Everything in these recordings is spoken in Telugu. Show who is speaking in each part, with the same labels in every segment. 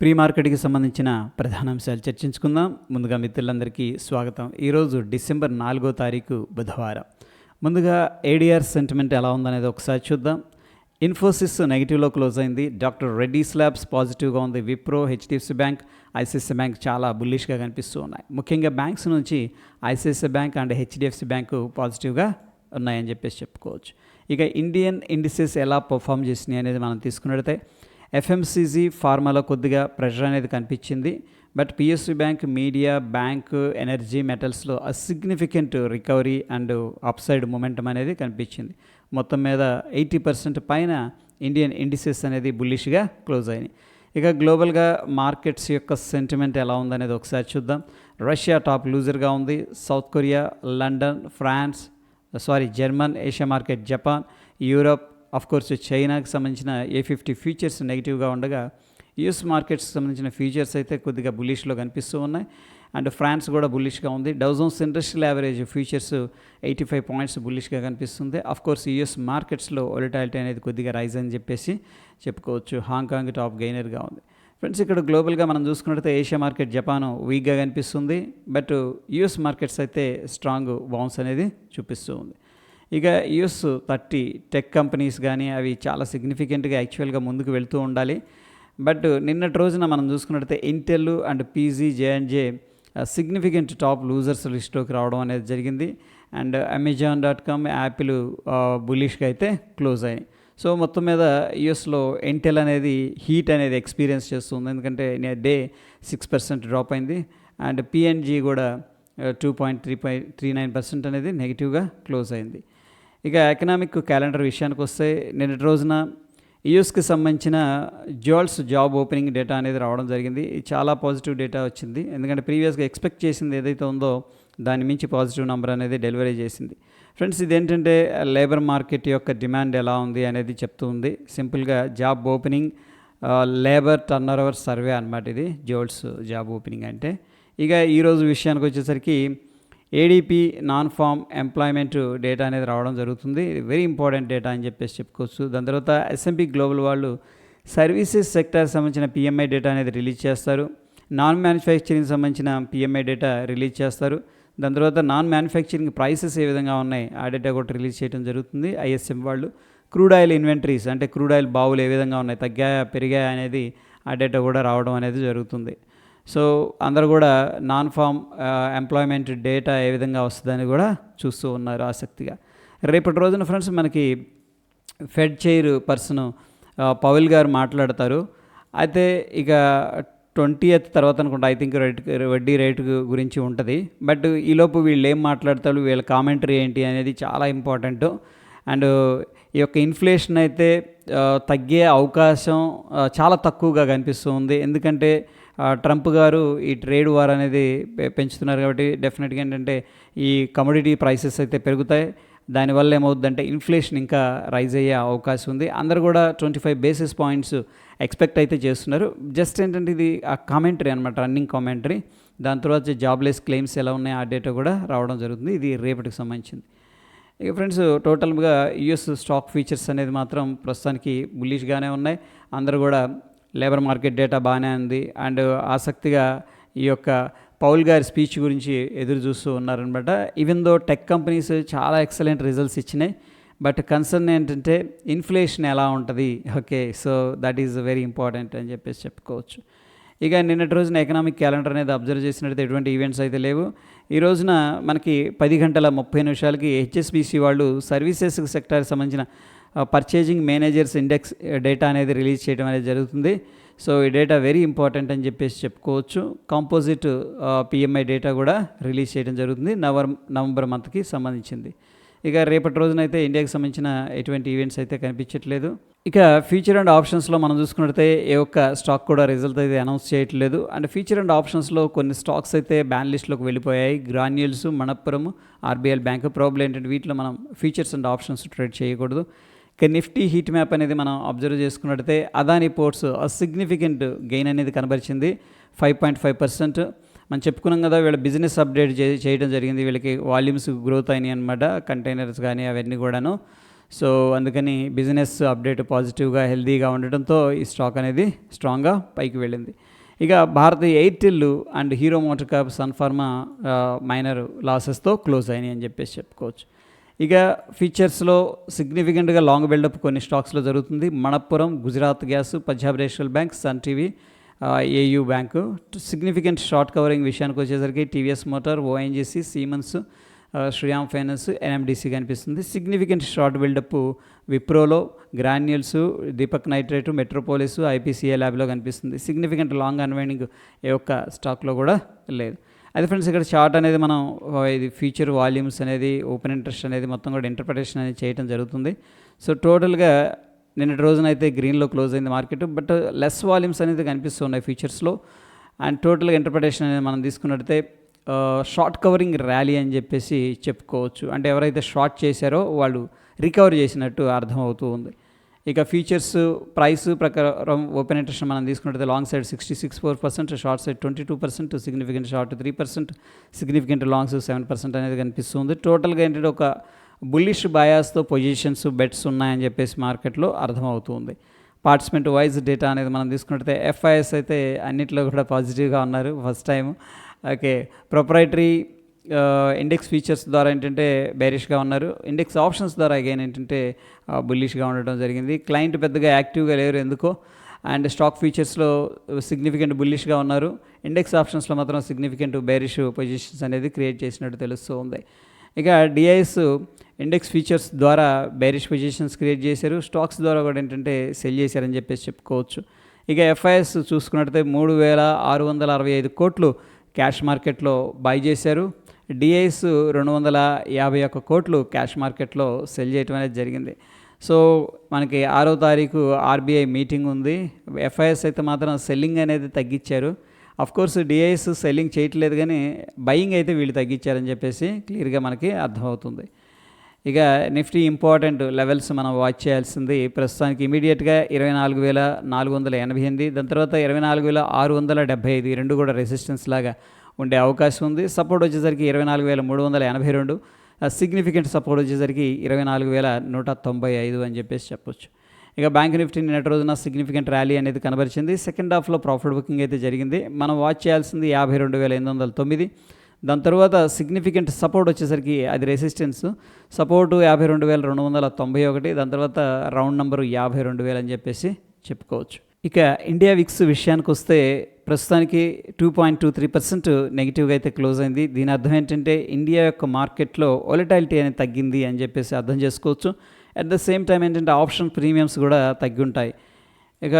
Speaker 1: ప్రీ మార్కెట్కి సంబంధించిన ప్రధాన అంశాలు చర్చించుకుందాం. ముందుగా మిత్రులందరికీ స్వాగతం. ఈరోజు డిసెంబర్ నాలుగో తారీఖు బుధవారం. ముందుగా ఏడిఆర్ సెంటిమెంట్ ఎలా ఉందనేది ఒకసారి చూద్దాం. ఇన్ఫోసిస్ నెగిటివ్లో క్లోజ్ అయింది. డాక్టర్ రెడ్డీ స్లాబ్స్ పాజిటివ్గా ఉంది. Wipro HDFC bank ICICI bank చాలా బుల్లిష్గా కనిపిస్తూ ఉన్నాయి. ముఖ్యంగా బ్యాంక్స్ నుంచి ICICI bank and HDFC bank పాజిటివ్గా ఉన్నాయని చెప్పేసి చెప్పుకోవచ్చు. ఇక ఇండియన్ ఇండిసెస్ ఎలా పర్ఫామ్ చేసినాయి అనేది మనం తీసుకున్నట్టయితే ఎఫ్ఎంసీజీ ఫార్మాలో కొద్దిగా ప్రెషర్ అనేది కనిపించింది. But PSC bank media bank energy మెటల్స్లో significant recovery and upside momentum అనేది కనిపించింది. మొత్తం మీద ఎయిటీ పర్సెంట్ పైన ఇండియన్ ఇండిసెస్ అనేది బుల్లిష్గా క్లోజ్ అయినాయి. ఇక గ్లోబల్గా మార్కెట్స్ యొక్క సెంటిమెంట్ ఎలా ఉందనేది ఒకసారి చూద్దాం. రష్యా టాప్ లూజర్గా ఉంది. South Korea London France sorry German Asia market Japan Europe course చైనాకి సంబంధించిన ఏ ఫిఫ్టీ ఫ్యూచర్స్ నెగిటివ్గా ఉండగా యుఎస్ మార్కెట్స్కి సంబంధించిన ఫ్యూచర్స్ అయితే కొద్దిగా బులిష్లో కనిపిస్తూ ఉన్నాయి. అండ్ ఫ్రాన్స్ కూడా బుల్లిష్గా ఉంది. Dow Jones industrial average futures eighty five points బుల్లిష్గా కనిపిస్తుంది. అఫ్ కోర్స్ యుఎస్ మార్కెట్స్లో ఒలిటాలిటీ అనేది కొద్దిగా రైజ్ అని చెప్పేసి చెప్పుకోవచ్చు. హాంకాంగ్ టాప్ గెయినర్గా ఉంది. ఫ్రెండ్స్ ఇక్కడ గ్లోబల్గా మనం చూసుకున్నట్లయితే ఏషియా మార్కెట్ జపాన్ వీక్గా కనిపిస్తుంది. బట్ యుఎస్ మార్కెట్స్ అయితే స్ట్రాంగ్ బౌన్స్ అనేది చూపిస్తూ ఉంది. ఇక యుఎస్ థర్టీ టెక్ కంపెనీస్ కానీ అవి చాలా సిగ్నిఫికెంట్గా యాక్చువల్గా ముందుకు వెళ్తూ ఉండాలి. బట్ నిన్నటి రోజున మనం చూసుకున్నట్టయితే Intel and PG JNJ significant top losers లిస్ట్లోకి రావడం అనేది జరిగింది. And Amazon dot com Apple బులిష్గా అయితే క్లోజ్ అయ్యాయి. సో మొత్తం మీద యుఎస్లో ఎంటెల్ అనేది హీట్ అనేది ఎక్స్పీరియన్స్ చేస్తుంది. ఎందుకంటే డే సిక్స్ పర్సెంట్ డ్రాప్ అయింది. అండ్ పిఎన్జీ కూడా two point three point three nine percent అనేది నెగిటివ్గా క్లోజ్ అయింది. ఇక ఎకనామిక్ క్యాలెండర్ విషయానికి వస్తే నిన్నటి రోజున యూఎస్కి సంబంధించిన జోల్స్ జాబ్ ఓపెనింగ్ డేటా అనేది రావడం జరిగింది. చాలా పాజిటివ్ డేటా వచ్చింది. ఎందుకంటే ప్రీవియస్గా ఎక్స్పెక్ట్ చేసింది ఏదైతే ఉందో దాని మించి పాజిటివ్ నెంబర్ అనేది డెలివరీ చేసింది. ఫ్రెండ్స్ ఇదేంటంటే లేబర్ మార్కెట్ యొక్క డిమాండ్ ఎలా ఉంది అనేది చెప్తూ ఉంది. సింపుల్గా job opening labour turnover survey అనమాట ఇది జోల్స్ జాబ్ ఓపెనింగ్ అంటే. ఇక ఈరోజు విషయానికి వచ్చేసరికి ADP non farm employment data అనేది రావడం జరుగుతుంది. వెరీ ఇంపార్టెంట్ డేటా అని చెప్పేసి చెప్పుకోవచ్చు. దాని తర్వాత ఎస్ఎంపీ గ్లోబల్ వాళ్ళు సర్వీసెస్ సెక్టార్ సంబంధించిన పిఎంఐ డేటా అనేది రిలీజ్ చేస్తారు. నాన్ మ్యానుఫ్యాక్చరింగ్ సంబంధించిన పిఎంఐ డేటా రిలీజ్ చేస్తారు. దాని తర్వాత నాన్ మ్యానుఫ్యాక్చరింగ్ ప్రైసెస్ ఏ విధంగా ఉన్నాయి ఆ డేటా కూడా రిలీజ్ చేయడం జరుగుతుంది. ఐఎస్ఎం వాళ్ళు క్రూడ్ ఆయిల్ ఇన్వెంటరీస్ అంటే క్రూడ్ ఆయిల్ బావులు ఏ విధంగా ఉన్నాయి తగ్గాయా పెరిగాయా అనేది ఆ డేటా కూడా రావడం అనేది జరుగుతుంది. సో అందరూ కూడా నాన్ ఫామ్ ఎంప్లాయ్మెంట్ డేటా ఏ విధంగా వస్తుందని కూడా చూస్తూ ఉన్నారు ఆసక్తిగా. రేపటి రోజున ఫ్రెండ్స్ మనకి ఫెడ్ చైర్ పర్సన్ పవల్ గారు మాట్లాడతారు. అయితే ఇక ట్వంటీ ఎత్ తర్వాత అనుకుంటా ఐ థింక్ రేట్ వడ్డీ రేటు గురించి ఉంటుంది. బట్ ఈలోపు వీళ్ళు ఏం మాట్లాడతారు వీళ్ళ కామెంటరీ ఏంటి అనేది చాలా ఇంపార్టెంట్ అండ్ ఈ యొక్క ఇన్ఫ్లేషన్ అయితే తగ్గే అవకాశం చాలా తక్కువగా కనిపిస్తుంది. ఎందుకంటే ట్రంప్ గారు ఈ ట్రేడ్ వార్ అనేది పెంచుతున్నారు కాబట్టి డెఫినెట్గా ఏంటంటే ఈ కమోడిటీ ప్రైసెస్ అయితే పెరుగుతాయి. దానివల్ల ఏమవుతుందంటే ఇన్ఫ్లేషన్ ఇంకా రైజ్ అయ్యే అవకాశం ఉంది. అందరు కూడా twenty five basis points expect అయితే చేస్తున్నారు. జస్ట్ ఏంటంటే ఇది ఆ కామెంటరీ అనమాట రన్నింగ్ కామెంటరీ. దాని తర్వాత జాబ్లెస్ క్లెయిమ్స్ ఎలా ఉన్నాయి ఆ డేటా కూడా రావడం జరుగుతుంది. ఇది రేపటికి సంబంధించింది. ఇక ఫ్రెండ్స్ టోటల్గా యుఎస్ స్టాక్ ఫీచర్స్ అనేది మాత్రం ప్రస్తుతానికి బుల్లిష్గానే ఉన్నాయి. అందరూ కూడా లేబర్ మార్కెట్ డేటా బాగానే ఉంది. అండ్ ఆసక్తిగా ఈ యొక్క పౌల్ గారి స్పీచ్ గురించి ఎదురు చూస్తూ ఉన్నారనమాట. ఈవెన్ దో టెక్ కంపెనీస్ చాలా ఎక్సలెంట్ రిజల్ట్స్ ఇచ్చినాయి బట్ కన్సర్న్ ఏంటంటే ఇన్ఫ్లేషన్ ఎలా ఉంటుంది? Okay so that is very important అని చెప్పేసి చెప్పుకోవచ్చు. ఇక నిన్నటి రోజున ఎకనామిక్ క్యాలెండర్ అనేది అబ్జర్వ్ చేసినట్టు ఎటువంటి ఈవెంట్స్ అయితే లేవు. ఈ రోజున మనకి పది గంటల ముప్పై నిమిషాలకి హెచ్ఎస్బిసి వాళ్ళు సర్వీసెస్ సెక్టార్కి సంబంధించిన పర్చేజింగ్ మేనేజర్స్ ఇండెక్స్ డేటా అనేది రిలీజ్ చేయడం అనేది జరుగుతుంది. సో ఈ డేటా వెరీ ఇంపార్టెంట్ అని చెప్పేసి చెప్పుకోవచ్చు. కాంపోజిట్ పిఎంఐ డేటా కూడా రిలీజ్ చేయడం జరుగుతుంది. నవంబర్ నవంబర్ మంత్కి సంబంధించింది. ఇక రేపటి రోజునైతే ఇండియాకి సంబంధించిన ఎటువంటి ఈవెంట్స్ అయితే కనిపించట్లేదు. ఇక ఫ్యూచర్ అండ్ ఆప్షన్స్లో మనం చూసుకున్నట్లయితే ఏ ఒక్క స్టాక్ కూడా రిజల్ట్ అయితే అనౌన్స్ చేయట్లేదు. అండ్ ఫ్యూచర్ అండ్ ఆప్షన్స్లో కొన్ని స్టాక్స్ అయితే బ్యాన్ లిస్ట్లోకి వెళ్ళిపోయాయి. Granules Manappuram RBL bank problem ఏంటంటే వీటిలో మనం ఫీచర్స్ అండ్ ఆప్షన్స్ ట్రేడ్ చేయకూడదు. ఇక నిఫ్టీ హీట్ మ్యాప్ అనేది మనం అబ్జర్వ్ చేసుకున్నట్టయితే అదాని పోర్ట్స్ సిగ్నిఫికెంట్ గెయిన్ అనేది కనబరిచింది. ఫైవ్ పాయింట్ ఫైవ్ పర్సెంట్ మనం చెప్పుకున్నాం కదా వీళ్ళ బిజినెస్ అప్డేట్ చేయడం జరిగింది. వీళ్ళకి వాల్యూమ్స్ గ్రోత్ అయినాయి అనమాట కంటైనర్స్ కానీ అవన్నీ కూడాను. సో అందుకని బిజినెస్ అప్డేట్ పాజిటివ్గా హెల్తీగా ఉండడంతో ఈ స్టాక్ అనేది స్ట్రాంగ్గా పైకి వెళ్ళింది. ఇక Bharat Airtel and Hero motor corp Sun Pharma minor లాసెస్తో close అయినాయి అని చెప్పేసి చెప్పుకోవచ్చు. ఇక ఫీచర్స్లో సిగ్నిఫికెంట్గా లాంగ్ బిల్డప్ కొన్ని స్టాక్స్లో జరుగుతుంది. Manappuram Gujarat gas Punjab national bank Sun TV AU bank. Significant short covering విషయానికి వచ్చేసరికి TVS motor ONGC Siemens Shriram finance NMDC కనిపిస్తుంది. Significant short buildup విప్రోలో Granules Deepak Nitrite Metropolis IPCA ల్యాబ్లో కనిపిస్తుంది. సిగ్నిఫికెంట్ లాంగ్ అన్వైండింగ్ ఏ ఒక్క స్టాక్లో కూడా లేదు. అయితే ఫ్రెండ్స్ ఇక్కడ చార్ట్ అనేది మనం ఇది ఫ్యూచర్ వాల్యూమ్స్ అనేది ఓపెన్ ఇంట్రెస్ట్ అనేది మొత్తం కూడా ఇంటర్ప్రిటేషన్ అనేది చేయడం జరుగుతుంది. సో టోటల్గా నిన్నటి రోజున అయితే గ్రీన్లో క్లోజ్ అయింది మార్కెట్ బట్ లెస్ వాల్యూమ్స్ అనేది కనిపిస్తున్నాయి ఫీచర్స్లో అండ్ టోటల్గా ఇంటర్ప్రిటేషన్ అనేది మనం తీసుకున్నట్టయితే షార్ట్ కవరింగ్ ర్యాలీ అని చెప్పేసి చెప్పుకోవచ్చు. అంటే ఎవరైతే షార్ట్ చేశారో వాళ్ళు రికవర్ చేసినట్టు అర్థమవుతూ ఉంది. ఇక ఫీచర్స్ ప్రైస్ ప్రకారం ఓపెన్ ఇంట్రెస్ట్ మనం తీసుకున్నట్లయితే long side sixty six four percent short side twenty two percent significant short three percent significant longs seven percent అనేది కనిపిస్తుంది. టోటల్గా ఏంటంటే ఒక బుల్లిష్ బయాస్తో పొజిషన్స్ బెట్స్ ఉన్నాయని చెప్పేసి మార్కెట్లో అర్థమవుతుంది. పార్టిసిపెంట్ వైజ్ డేటా అనేది మనం తీసుకున్నట్లయితే ఎఫ్ఐఎస్ అయితే అన్నిట్లో కూడా పాజిటివ్గా ఉన్నారు first time okay proprietary index features ద్వారా ఏంటంటే బేరిష్గా ఉన్నారు. ఇండెక్స్ ఆప్షన్స్ ద్వారా అగైన్ ఏంటంటే బుల్లిష్గా ఉండటం జరిగింది. క్లయింట్ పెద్దగా యాక్టివ్గా లేరు ఎందుకో. అండ్ స్టాక్ ఫీచర్స్లో సిగ్నిఫికెంట్ బుల్లిష్గా ఉన్నారు. ఇండెక్స్ ఆప్షన్స్లో మాత్రం సిగ్నిఫికెంట్ బేరిష్ పొజిషన్స్ అనేది క్రియేట్ చేసినట్టు తెలుస్తూ ఉంది. ఇక డిఐఎస్ ఇండెక్స్ ఫీచర్స్ ద్వారా బేరిష్ పొజిషన్స్ క్రియేట్ చేశారు. స్టాక్స్ ద్వారా కూడా ఏంటంటే సెల్ చేశారని చెప్పేసి చెప్పుకోవచ్చు. ఇక ఎఫ్ఐఎస్ చూసుకున్నట్టయితే మూడు వేల ఆరు వందల అరవై ఐదు కోట్లు క్యాష్ మార్కెట్లో బై చేశారు. డిఐస్ రెండు వందల యాభై ఒక్క కోట్లు క్యాష్ మార్కెట్లో సెల్ చేయటం అనేది జరిగింది. సో మనకి ఆరో తారీఖు ఆర్బీఐ మీటింగ్ ఉంది. ఎఫ్ఐఎస్ అయితే మాత్రం సెల్లింగ్ అనేది తగ్గించారు. అఫ్ కోర్స్ డిఐఎస్ సెల్లింగ్ చేయట్లేదు కానీ బయింగ్ అయితే వీళ్ళు తగ్గించారని చెప్పేసి క్లియర్గా మనకి అర్థమవుతుంది. ఇక నిఫ్టీ ఇంపార్టెంట్ లెవెల్స్ మనం వాచ్ చేయాల్సింది ప్రస్తుతానికి ఇమీడియట్గా ఇరవై నాలుగు వేల నాలుగు వందల ఎనభై ఎనిమిది దాని తర్వాత ఇరవై నాలుగు వేల ఆరు వందల డెబ్బై ఐదు రెండు కూడా రెసిస్టెన్స్ లాగా ఉండే అవకాశం ఉంది. సపోర్ట్ వచ్చేసరికి ఇరవై నాలుగు వేల మూడు వందల ఎనభై రెండు. సిగ్నిఫికెంట్ సపోర్ట్ వచ్చేసరికి ఇరవై నాలుగు వేల నూట తొంభై ఐదు అని చెప్పేసి చెప్పొచ్చు. ఇక బ్యాంక్ నిఫ్టీ నిన్నటి రోజున సిగ్నిఫికెంట్ ర్యాలీ అనేది కనబరిచింది. సెకండ్ హాఫ్లో ప్రాఫిట్ బుకింగ్ అయితే జరిగింది. మనం వాచ్ చేయాల్సింది యాభై రెండు వేల ఎనిమిది వందల తొమ్మిది. దాని తర్వాత సిగ్నిఫికెంట్ సపోర్ట్ వచ్చేసరికి అది రెసిస్టెన్స్ సపోర్టు యాభై రెండు వేల రెండు వందల తొంభై ఒకటి. దాని తర్వాత రౌండ్ నెంబరు యాభై రెండు వేలు అని చెప్పేసి చెప్పుకోవచ్చు. ఇక ఇండియా విక్స్ విషయానికి వస్తే ప్రస్తుతానికి two point two three percent నెగిటివ్గా అయితే క్లోజ్ అయింది. దీని అర్థం ఏంటంటే ఇండియా యొక్క మార్కెట్లో ఒలిటాలిటీ అనేది తగ్గింది అని చెప్పేసి అర్థం చేసుకోవచ్చు. అట్ ద సేమ్ టైం ఏంటంటే ఆప్షన్ ప్రీమియమ్స్ కూడా తగ్గి ఉంటాయి ఇక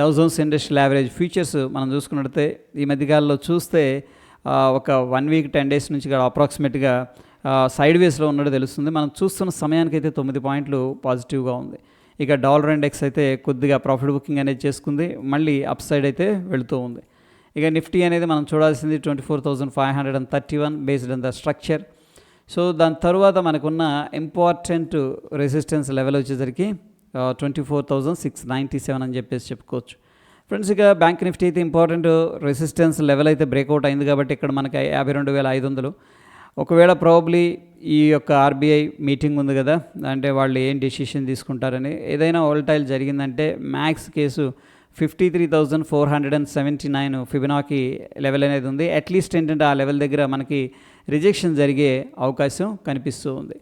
Speaker 1: డౌజోన్స్ ఇండస్ట్రియల్ యావరేజ్ ఫ్యూచర్స్ మనం చూసుకున్నట్లయితే ఈ మధ్యకాలంలో చూస్తే ఒక వన్ వీక్ టెన్ డేస్ నుంచి కూడా అప్రాక్సిమేట్గా సైడ్ వేస్లో ఉన్నట్టు తెలుస్తుంది. మనం చూస్తున్న సమయానికి అయితే తొమ్మిది పాయింట్లు పాజిటివ్గా ఉంది. ఇక డాలర్ ఇండెక్స్ అయితే కొద్దిగా ప్రాఫిట్ బుకింగ్ అనేది చేసుకుంది. మళ్ళీ అప్ సైడ్ అయితే వెళుతూ ఉంది. ఇక నిఫ్టీ అనేది మనం చూడాల్సింది twenty four thousand five hundred and thirty one based on the structure. So దాని తర్వాత మనకున్న ఇంపార్టెంట్ రెసిస్టెన్స్ లెవెల్ వచ్చేసరికి twenty four thousand six ninety seven అని చెప్పేసి చెప్పుకోవచ్చు. ఫ్రెండ్స్ ఇక బ్యాంక్ నిఫ్టీ అయితే ఇంపార్టెంట్ రెసిస్టెన్స్ లెవెల్ అయితే బ్రేక్అవుట్ అయింది కాబట్టి ఇక్కడ మనకి యాభై రెండు వేల ఐదు వందలు. ఒకవేళ ప్రాబ్లీ ఈ యొక్క ఆర్బీఐ మీటింగ్ ఉంది కదా అంటే వాళ్ళు ఏం డెసిషన్ తీసుకుంటారని ఏదైనా ఓల్టైల్ జరిగిందంటే max case fifty three thousand four hundred and seventy nine Fibonacci level అనేది ఉంది. అట్లీస్ట్ ఏంటంటే ఆ లెవెల్ దగ్గర మనకి రిజెక్షన్ జరిగే అవకాశం కనిపిస్తూ ఉంది.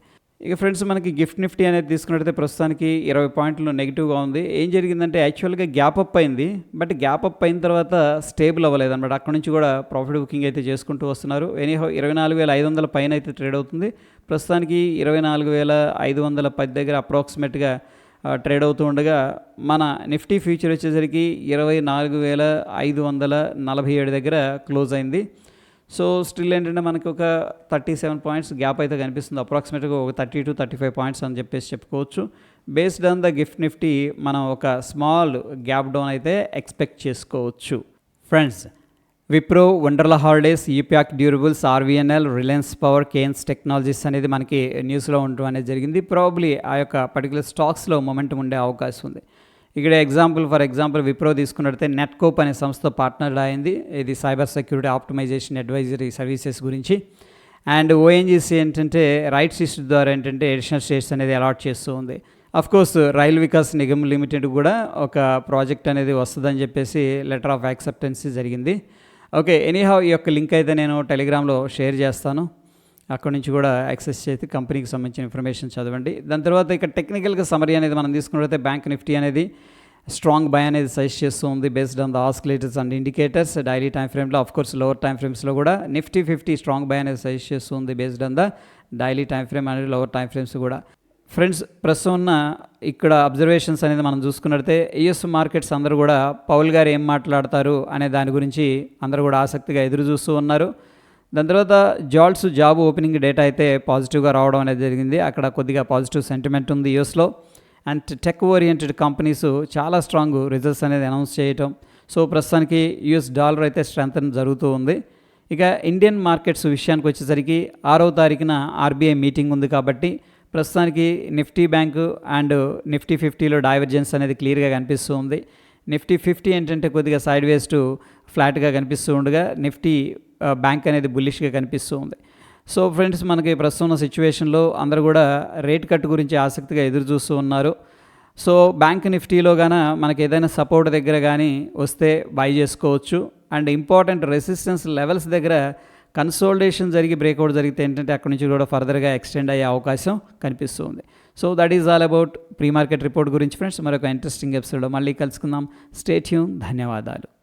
Speaker 1: ఇక ఫ్రెండ్స్ మనకి గిఫ్ట్ నిఫ్టీ అనేది తీసుకున్నట్టయితే ప్రస్తుతానికి ఇరవై పాయింట్లు నెగిటివ్గా ఉంది. ఏం జరిగిందంటే యాక్చువల్గా గ్యాప్ అప్ అయింది. బట్ గ్యాప్ అప్ అయిన తర్వాత స్టేబుల్ అవ్వలేదు అనమాట అక్కడ నుంచి కూడా ప్రాఫిట్ బుకింగ్ అయితే చేసుకుంటూ వస్తున్నారు. ఎనీహో ఇరవై నాలుగు వేల ఐదు వందల పైన అయితే ట్రేడ్ అవుతుంది. ప్రస్తుతానికి ఇరవై నాలుగు వేల ఐదు వందల పది దగ్గర అప్రాక్సిమేట్గా ట్రేడ్ అవుతూ ఉండగా మన నిఫ్టీ ఫ్యూచర్ వచ్చేసరికి ఇరవై నాలుగు వేల ఐదు వందల నలభై ఏడు దగ్గర క్లోజ్ అయింది. సో స్టిల్ ఏంటంటే మనకి ఒక థర్టీ సెవెన్ పాయింట్స్ గ్యాప్ అయితే కనిపిస్తుంది. అప్రాక్సిమేట్గా ఒక thirty to thirty five points అని చెప్పేసి చెప్పుకోవచ్చు. Based on the Gift Nifty మనం ఒక స్మాల్ గ్యాప్ డౌన్ అయితే ఎక్స్పెక్ట్ చేసుకోవచ్చు. Friends Wipro Wonderla holidays EPACK durables RVNL Reliance power Kaynes technologies అనేది మనకి న్యూస్లో ఉండటం అనేది జరిగింది. ప్రాబ్లీ ఆ యొక్క పర్టికులర్ స్టాక్స్లో మొమెంటం ఉండే అవకాశం ఉంది. ఇక్కడ ఎగ్జాంపుల్ ఫర్ ఎగ్జాంపుల్ విప్రో తీసుకున్నట్లయితే నెట్కోప్ అనే సంస్థ పార్ట్నర్ అయింది. ఇది cyber security optimization advisory services గురించి. అండ్ ఓఎన్జీసీ ఏంటంటే రైట్స్ ఇష్యూ ద్వారా ఏంటంటే ఎడిషనల్ స్టేట్స్ అనేది అలాట్ చేస్తూ ఉంది. Of course rail Vikas Nigam limited కూడా ఒక ప్రాజెక్ట్ అనేది వస్తుందని చెప్పేసి లెటర్ ఆఫ్ యాక్సెప్టెన్సీ జరిగింది. ఓకే ఎనీహౌ ఈ యొక్క లింక్ అయితే నేను టెలిగ్రామ్లో షేర్ చేస్తాను. అక్కడ నుంచి కూడా యాక్సెస్ చేసి కంపెనీకి సంబంధించిన ఇన్ఫర్మేషన్ చదవండి. దాని తర్వాత ఇక టెక్నికల్గా సమరీ అనేది మనం తీసుకున్నట్లయితే బ్యాంక్ నిఫ్టీ అనేది స్ట్రాంగ్ బై అనేది సజెస్ట్ చేస్తూ ఉంది based on the oscillators and indicators. Daily time ఫ్రేమ్లో ఆఫ్ కోర్స్ లోవర్ టైం ఫ్రేమ్స్లో కూడా నిఫ్టీ ఫిఫ్టీ స్ట్రాంగ్ బై అనేది సజెస్ట్ చేస్తూ ఉంది based on the daily time frame అనేది లోవర్ టైం ఫ్రేమ్స్ కూడా. ఫ్రెండ్స్ ప్రస్తుతం ఉన్న ఇక్కడ అబ్జర్వేషన్స్ అనేది మనం చూసుకున్నట్లయితే యుఎస్ మార్కెట్స్ అందరూ కూడా పౌల్ గారు ఏం మాట్లాడతారు అనే దాని గురించి అందరూ కూడా ఆసక్తిగా ఎదురు చూస్తూ ఉన్నారు. దాని తర్వాత జాల్స్ జాబ్ ఓపెనింగ్ డేటా అయితే పాజిటివ్గా రావడం అనేది జరిగింది. అక్కడ కొద్దిగా పాజిటివ్ సెంటిమెంట్ ఉంది యూఎస్లో. అండ్ టెక్ ఓరియంటెడ్ కంపెనీస్ చాలా స్ట్రాంగ్ రిజల్ట్స్ అనేది అనౌన్స్ చేయటం. సో ప్రస్తుతానికి యుఎస్ డాలర్ అయితే స్ట్రెంత్ జరుగుతూ ఉంది. ఇక ఇండియన్ మార్కెట్స్ విషయానికి వచ్చేసరికి ఆరో తారీఖున ఆర్బీఐ మీటింగ్ ఉంది కాబట్టి ప్రస్తుతానికి నిఫ్టీ బ్యాంకు అండ్ నిఫ్టీ ఫిఫ్టీలో డైవర్జెన్స్ అనేది క్లియర్గా కనిపిస్తూ ఉంది. నిఫ్టీ ఫిఫ్టీ ఏంటంటే కొద్దిగా సైడ్ వేస్ట్ ఫ్లాట్గా కనిపిస్తూ ఉండగా నిఫ్టీ బ్యాంక్ అనేది బుల్లిష్గా కనిపిస్తూ ఉంది. సో ఫ్రెండ్స్ మనకి ప్రస్తుతం ఉన్న సిచ్యువేషన్లో అందరూ కూడా రేట్ కట్ గురించి ఆసక్తిగా ఎదురు చూస్తూ ఉన్నారు. సో బ్యాంక్ నిఫ్టీలో గాన మనకి ఏదైనా సపోర్ట్ దగ్గర కానీ వస్తే బై చేసుకోవచ్చు. అండ్ ఇంపార్టెంట్ రెసిస్టెన్స్ లెవెల్స్ దగ్గర కన్సోల్డేషన్ జరిగి బ్రేక్అవుట్ జరిగితే ఏంటంటే అక్కడి నుంచి కూడా ఫర్దర్గా ఎక్స్టెండ్ అయ్యే అవకాశం కనిపిస్తుంది so that is all about pre market report గురించి ఫ్రెండ్స్ మరొక ఇంట్రెస్టింగ్ ఎపిసోడ్లో మళ్ళీ కలుసుకుందాం. స్టేట్యూన్ ధన్యవాదాలు.